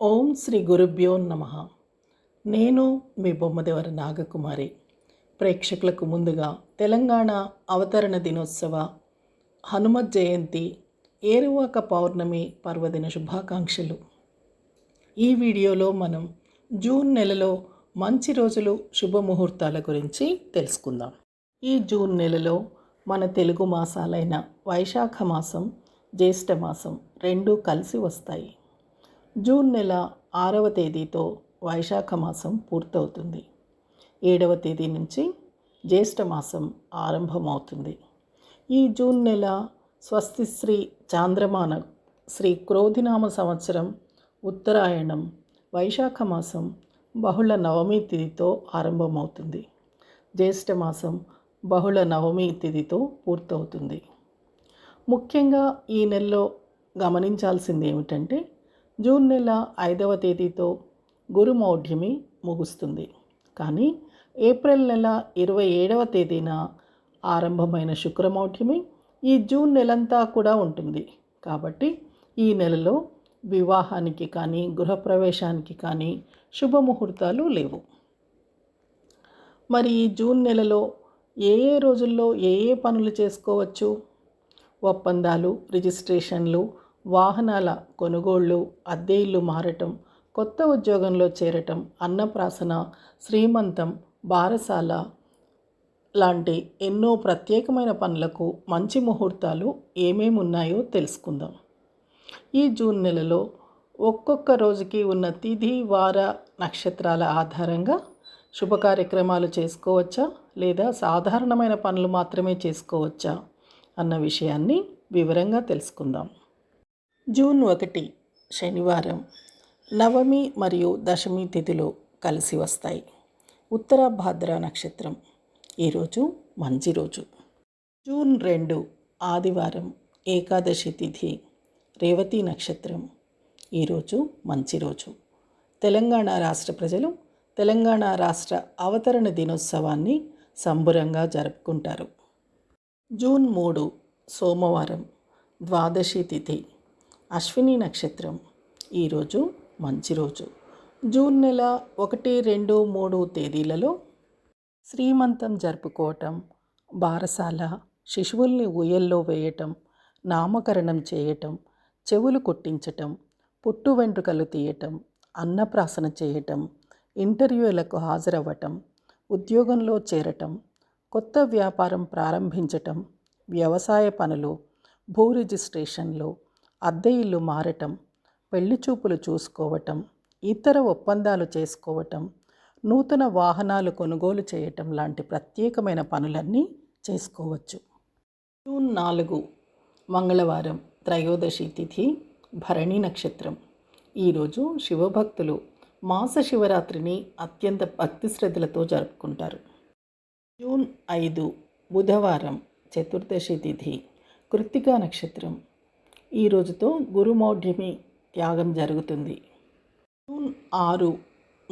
ఓం శ్రీ గురుభ్యో నమ. నేను మీ బొమ్మదేవర నాగకుమారి. ప్రేక్షకులకు ముందుగా తెలంగాణ అవతరణ దినోత్సవ హనుమత్ జయంతి ఏరువాక పౌర్ణమి పర్వదిన శుభాకాంక్షలు. ఈ వీడియోలో మనం జూన్ నెలలో మంచి రోజులు శుభముహూర్తాల గురించి తెలుసుకుందాం. ఈ జూన్ నెలలో మన తెలుగు మాసాలైన వైశాఖ మాసం జ్యేష్ఠ మాసం రెండూ కలిసి వస్తాయి. జూన్ నెల ఆరవ తేదీతో వైశాఖ మాసం పూర్తవుతుంది. ఏడవ తేదీ నుంచి జ్యేష్ఠ మాసం ఆరంభమవుతుంది. ఈ జూన్ నెల స్వస్తి శ్రీ చాంద్రమాన శ్రీ క్రోధినామ సంవత్సరం ఉత్తరాయణం వైశాఖ మాసం బహుళ నవమి తిథితో ఆరంభమవుతుంది. జ్యేష్ఠ మాసం బహుళ నవమి తిథితో పూర్తవుతుంది. ముఖ్యంగా ఈ నెలలో గమనించాల్సింది ఏమిటంటే జూన్ నెల ఐదవ తేదీతో గురుమౌఢ్యమి ముగుస్తుంది. కానీ ఏప్రిల్ నెల ఇరవై ఏడవ తేదీన ఆరంభమైన శుక్రమౌఢ్యమి ఈ జూన్ నెలంతా కూడా ఉంటుంది. కాబట్టి ఈ నెలలో వివాహానికి కానీ గృహప్రవేశానికి కానీ శుభముహూర్తాలు లేవు. మరి ఈ జూన్ నెలలో ఏ ఏ రోజుల్లో ఏ ఏ పనులు చేసుకోవచ్చు? ఒప్పందాలు రిజిస్ట్రేషన్లు వాహనాల కొనుగోళ్ళు అద్దె ఇల్లు మారటం కొత్త ఉద్యోగంలో చేరటం అన్నప్రాసన శ్రీమంతం బారసాల లాంటి ఎన్నో ప్రత్యేకమైన పనులకు మంచి ముహూర్తాలు ఏమేమి ఉన్నాయో తెలుసుకుందాం. ఈ జూన్ నెలలో ఒక్కొక్క రోజుకి ఉన్న తిథి వార నక్షత్రాల ఆధారంగా శుభ కార్యక్రమాలు చేసుకోవచ్చా? లేదా సాధారణమైన పనులు మాత్రమే చేసుకోవచ్చా? అన్న విషయాన్ని వివరంగా తెలుసుకుందాం. జూన్ ఒకటి శనివారం నవమి మరియు దశమి తిథిలో కలిసి వస్తాయి. ఉత్తర భాద్ర నక్షత్రం ఈరోజు మంచి రోజు. జూన్ రెండు ఆదివారం ఏకాదశి తిథి రేవతి నక్షత్రం ఈరోజు మంచి రోజు. తెలంగాణ రాష్ట్ర ప్రజలు తెలంగాణ రాష్ట్ర అవతరణ దినోత్సవాన్ని సంబురంగా జరుపుకుంటారు. జూన్ మూడు సోమవారం ద్వాదశి తిథి. అశ్విని నక్షత్రం. ఈరోజు మంచి రోజు. జూన్ నెల ఒకటి రెండు మూడు తేదీలలో శ్రీమంతం జరుపుకోవటం బారసాల శిశువుల్ని ఊయల్లో వేయటం నామకరణం చేయటం చెవులు కొట్టించటం పుట్టు వెంట్రుకలు తీయటం అన్నప్రాసన చేయటం ఇంటర్వ్యూలకు హాజరవ్వటం ఉద్యోగంలో చేరటం కొత్త వ్యాపారం ప్రారంభించటం వ్యవసాయ పనులు భూ రిజిస్ట్రేషన్లు అద్దె ఇల్లు మారటం పెళ్ళి చూపులు చూసుకోవటం ఇతర ఒప్పందాలు చేసుకోవటం నూతన వాహనాలు కొనుగోలు చేయటం లాంటి ప్రత్యేకమైన పనులన్నీ చేసుకోవచ్చు. జూన్ నాలుగు మంగళవారం త్రయోదశి తిథి భరణి నక్షత్రం. ఈరోజు శివభక్తులు మాస శివరాత్రిని అత్యంత భక్తి శ్రద్ధలతో జరుపుకుంటారు. జూన్ ఐదు బుధవారం చతుర్దశి తిథి కృత్తికా నక్షత్రం. ఈ రోజుతో గురుమౌఢ్యమి త్యాగం జరుగుతుంది. జూన్ ఆరు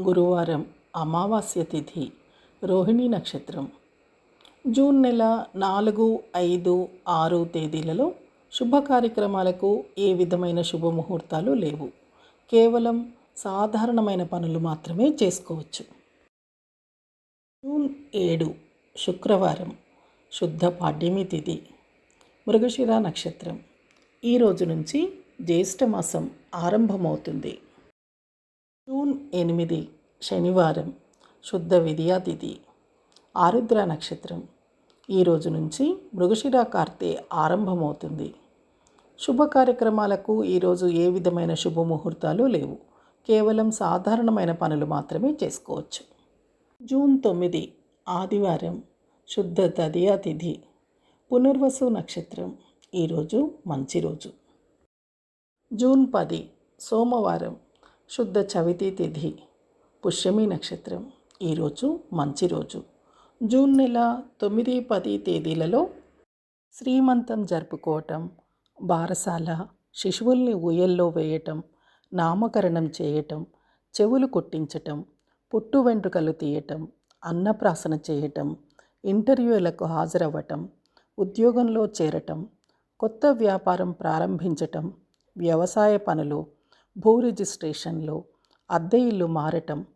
గురువారం అమావాస్య తిథి రోహిణి నక్షత్రం. జూన్ నెల నాలుగు ఐదు ఆరు తేదీలలో శుభ కార్యక్రమాలకు ఏ విధమైన శుభముహూర్తాలు లేవు. కేవలం సాధారణమైన పనులు మాత్రమే చేసుకోవచ్చు. జూన్ ఏడు శుక్రవారం శుద్ధ పాడ్యమి తిథి మృగశిర నక్షత్రం. ఈ రోజు నుంచి జ్యేష్ఠమాసం ఆరంభమవుతుంది. జూన్ ఎనిమిది శనివారం శుద్ధ విద్యా తిథి ఆరుద్ర నక్షత్రం. ఈ రోజు నుంచి మృగశిర కార్తె ఆరంభమవుతుంది. శుభ కార్యక్రమాలకు ఈరోజు ఏ విధమైన శుభముహూర్తాలు లేవు. కేవలం సాధారణమైన పనులు మాత్రమే చేసుకోవచ్చు. జూన్ తొమ్మిది ఆదివారం శుద్ధ తదియా తిథి పునర్వసు నక్షత్రం. ఈరోజు మంచి రోజు. జూన్ పది సోమవారం శుద్ధ చవితి తిథి పుష్యమి నక్షత్రం. ఈరోజు మంచి రోజు. జూన్ నెల తొమ్మిది పది తేదీలలో శ్రీమంతం జరుపుకోవటం బారసాల శిశువుల్ని ఊయల్లో వేయటం నామకరణం చేయటం చెవులు కొట్టించటం పుట్టు వెంట్రుకలు తీయటం అన్నప్రాసన చేయటం ఇంటర్వ్యూలకు హాజరవ్వటం ఉద్యోగంలో చేరటం కొత్త వ్యాపారం ప్రారంభించటం వ్యవసాయ పనులు భూ రిజిస్ట్రేషన్లు అద్దె ఇల్లు మారటం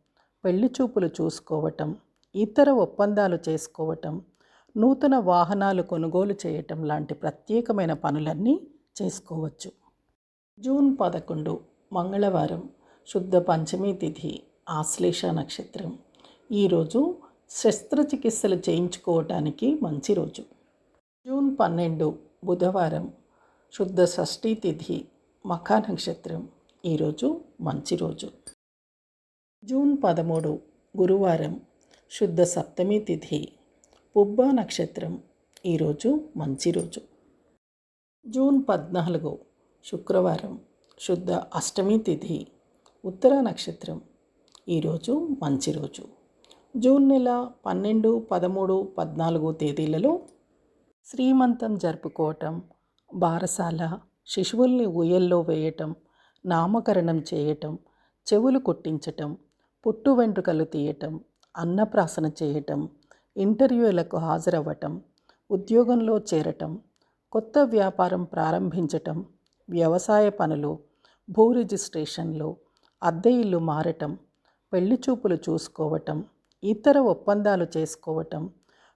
పెళ్ళి చూపులు చూసుకోవటం ఇతర ఒప్పందాలు చేసుకోవటం నూతన వాహనాలు కొనుగోలు చేయటం లాంటి ప్రత్యేకమైన పనులన్నీ చేసుకోవచ్చు. జూన్ పదకొండు మంగళవారం శుద్ధ పంచమి తిథి ఆశ్లేష నక్షత్రం. ఈరోజు శస్త్రచికిత్సలు చేయించుకోవటానికి మంచి రోజు. జూన్ పన్నెండు బుధవారం శుద్ధ షష్ఠీ తిథి మఖా నక్షత్రం ఈరోజు మంచి రోజు. జూన్ పదమూడు గురువారం శుద్ధ సప్తమి తిథి పుబ్బ నక్షత్రం. ఈరోజు మంచి రోజు. జూన్ పద్నాలుగు శుక్రవారం శుద్ధ అష్టమి తిథి ఉత్తర నక్షత్రం. ఈరోజు మంచి రోజు. జూన్ నెల పన్నెండు పదమూడు పద్నాలుగు తేదీలలో శ్రీమంతం జరుపుకోవటం బారసాల శిశువుల్ని ఊయల్లో వేయటం నామకరణం చేయటం చెవులు కుట్టించటం పుట్టు వెంట్రుకలు తీయటం అన్నప్రాసన చేయటం ఇంటర్వ్యూలకు హాజరవ్వటం ఉద్యోగంలో చేరటం కొత్త వ్యాపారం ప్రారంభించటం వ్యవసాయ పనులు భూ రిజిస్ట్రేషన్లు అద్దె ఇల్లు మారటం పెళ్ళి చూపులు చూసుకోవటం ఇతర ఒప్పందాలు చేసుకోవటం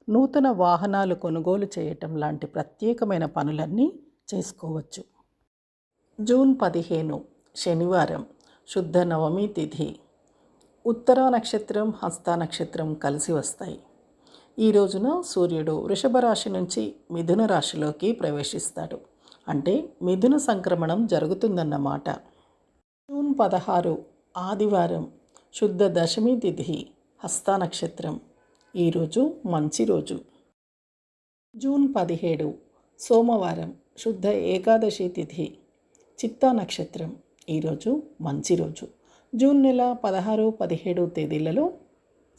నూతన వాహనాలు కొనుగోలు చేయటం లాంటి ప్రత్యేకమైన పనులన్నీ చేసుకోవచ్చు. జూన్ పదిహేను శనివారం శుద్ధ నవమి తిథి. ఉత్తర నక్షత్రం హస్త నక్షత్రం కలిసి వస్తాయి. ఈ రోజున సూర్యుడు వృషభ రాశి నుంచి మిథున రాశిలోకి ప్రవేశిస్తాడు. అంటే మిథున సంక్రమణం జరుగుతుందన్నమాట. జూన్ పదహారు ఆదివారం శుద్ధ దశమి తిథి హస్త నక్షత్రం. ఈరోజు మంచి రోజు. జూన్ పదిహేడు సోమవారం శుద్ధ ఏకాదశి తిథి చిత్తా నక్షత్రం. ఈరోజు మంచి రోజు. జూన్ నెల పదహారు పదిహేడు తేదీలలో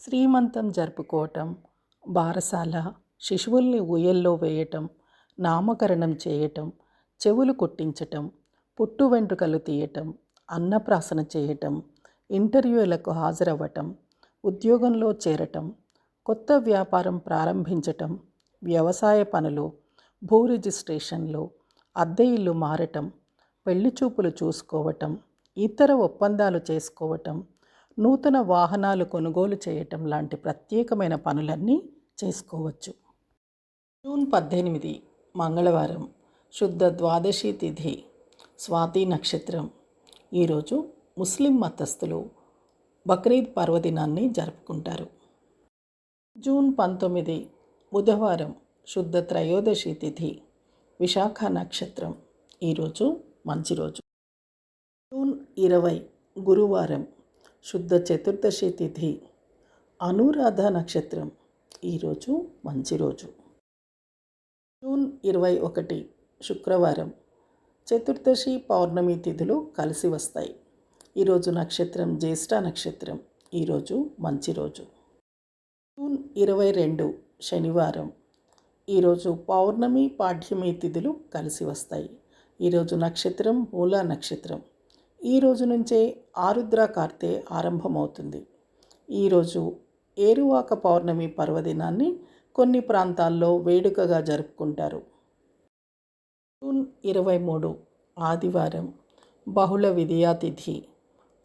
శ్రీమంతం జరుపుకోవటం బారసాల శిశువుల్ని ఊయల్లో వేయటం నామకరణం చేయటం చెవులు కొట్టించటం పుట్టు వెంట్రుకలు తీయటం అన్నప్రాసన చేయటం ఇంటర్వ్యూలకు హాజరవ్వటం ఉద్యోగంలో చేరటం కొత్త వ్యాపారం ప్రారంభించటం వ్యవసాయ పనులు భూ రిజిస్ట్రేషన్లు అద్దె ఇల్లు మారటం పెళ్ళి చూపులు చూసుకోవటం ఇతర ఒప్పందాలు చేసుకోవటం నూతన వాహనాలు కొనుగోలు చేయటం లాంటి ప్రత్యేకమైన పనులన్నీ చేసుకోవచ్చు. జూన్ పద్దెనిమిది మంగళవారం శుద్ధ ద్వాదశి తిథి స్వాతి నక్షత్రం. ఈరోజు ముస్లిం మతస్థులు బక్రీద్ పర్వదినాన్ని జరుపుకుంటారు. జూన్ పంతొమ్మిది బుధవారం శుద్ధ త్రయోదశి తిథి విశాఖ నక్షత్రం. ఈరోజు మంచి రోజు. జూన్ ఇరవై గురువారం శుద్ధ చతుర్దశి తిథి అనురాధ నక్షత్రం. ఈరోజు మంచి రోజు. జూన్ ఇరవై ఒకటి శుక్రవారం చతుర్దశి పౌర్ణమి తిథులు కలిసి వస్తాయి. ఈరోజు నక్షత్రం జ్యేష్ఠ నక్షత్రం. ఈరోజు మంచి రోజు. జూన్ ఇరవై రెండు శనివారం. ఈరోజు పౌర్ణమి పాఠ్యమి తిథులు కలిసి వస్తాయి. ఈరోజు నక్షత్రం మూలా నక్షత్రం. ఈ రోజు నుంచే ఆరుద్ర కార్తె ఆరంభమవుతుంది ఈరోజు ఏరువాక పౌర్ణమి పర్వదినాన్ని కొన్ని ప్రాంతాల్లో వేడుకగా జరుపుకుంటారు. జూన్ ఇరవై మూడు ఆదివారం. బహుళ విద్యాతిథి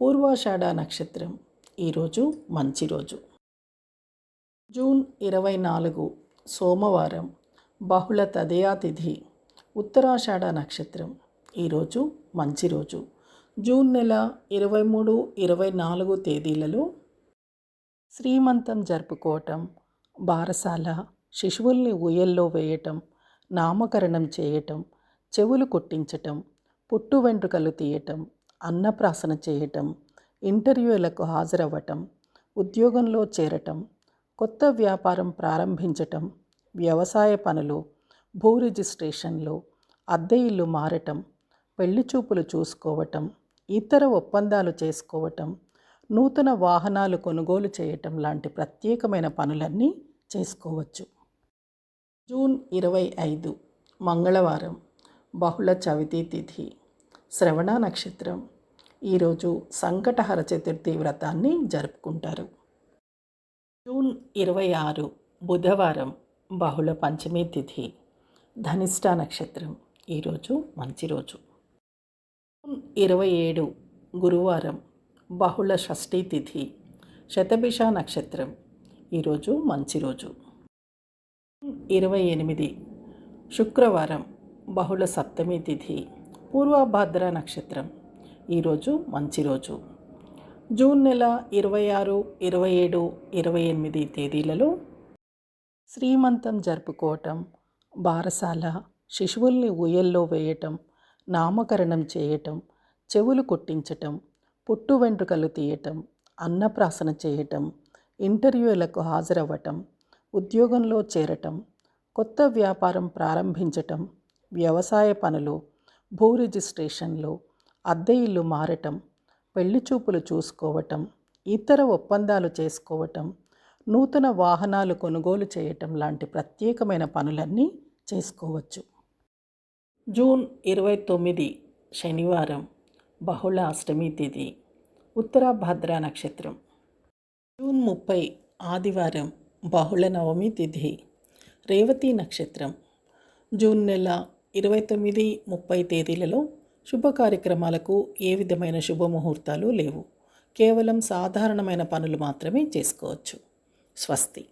పూర్వాషాఢ నక్షత్రం. ఈరోజు మంచి రోజు. జూన్ ఇరవై నాలుగు సోమవారం బహుళ తదయా తిథి ఉత్తరాషాఢ నక్షత్రం. ఈరోజు మంచి రోజు. జూన్ నెల ఇరవై మూడు ఇరవై నాలుగు తేదీలలో శ్రీమంతం జరుపుకోవటం బారసాల శిశువుల్ని ఊయల్లో వేయటం నామకరణం చేయటం చెవులు కొట్టించటం పుట్టు వెంట్రుకలు తీయటం అన్నప్రాసన చేయటం ఇంటర్వ్యూలకు హాజరవ్వటం ఉద్యోగంలో చేరటం కొత్త వ్యాపారం ప్రారంభించటం వ్యవసాయ పనులు భూ రిజిస్ట్రేషన్లు అద్దె ఇల్లు మారటం పెళ్ళి చూపులు చూసుకోవటం ఇతర ఒప్పందాలు చేసుకోవటం నూతన వాహనాలు కొనుగోలు చేయటం లాంటి ప్రత్యేకమైన పనులన్నీ చేసుకోవచ్చు. జూన్ ఇరవై ఐదు మంగళవారం బహుళ చవితి తిథి శ్రవణ నక్షత్రం. ఈరోజు సంకటహర చతుర్థి వ్రతాన్ని జరుపుకుంటారు. జూన్ ఇరవై ఆరు బుధవారం బహుళ పంచమి తిథి ధనిష్ట నక్షత్రం. ఈరోజు మంచి రోజు. జూన్ ఇరవై ఏడు గురువారం బహుళ షష్ఠీ తిథి శతభిష నక్షత్రం. ఈరోజు మంచి రోజు. ఇరవై ఎనిమిది శుక్రవారం బహుళ సప్తమి తిథి పూర్వభాద్ర నక్షత్రం. ఈరోజు మంచి రోజు. జూన్ నెల ఇరవై ఆరు ఇరవై ఏడు ఇరవై ఎనిమిది తేదీలలో శ్రీమంతం జరుపుకోవటం బారసాల శిశువుల్ని ఊయల్లో వేయటం నామకరణం చేయటం చెవులు కుట్టించటం పుట్టు వెంట్రుకలు తీయటం అన్నప్రాసన చేయటం ఇంటర్వ్యూలకు హాజరవ్వటం ఉద్యోగంలో చేరటం కొత్త వ్యాపారం ప్రారంభించటం వ్యవసాయ పనులు భూ రిజిస్ట్రేషన్లు అద్దె ఇల్లు మారటం పెళ్ళి చూపులు చూసుకోవటం ఇతర ఒప్పందాలు చేసుకోవటం నూతన వాహనాలు కొనుగోలు చేయటం లాంటి ప్రత్యేకమైన పనులన్నీ చేసుకోవచ్చు. జూన్ ఇరవై తొమ్మిది శనివారం బహుళ అష్టమి తిథి ఉత్తరాభద్ర నక్షత్రం. జూన్ ముప్పై ఆదివారం బహుళ నవమి తిథి రేవతి నక్షత్రం. జూన్ నెల ఇరవై తొమ్మిది ముప్పై తేదీలలో శుభ కార్యక్రమాలకు ఏ విధమైన శుభముహూర్తాలు లేవు. కేవలం సాధారణమైన పనులు మాత్రమే చేసుకోవచ్చు. స్వస్తి.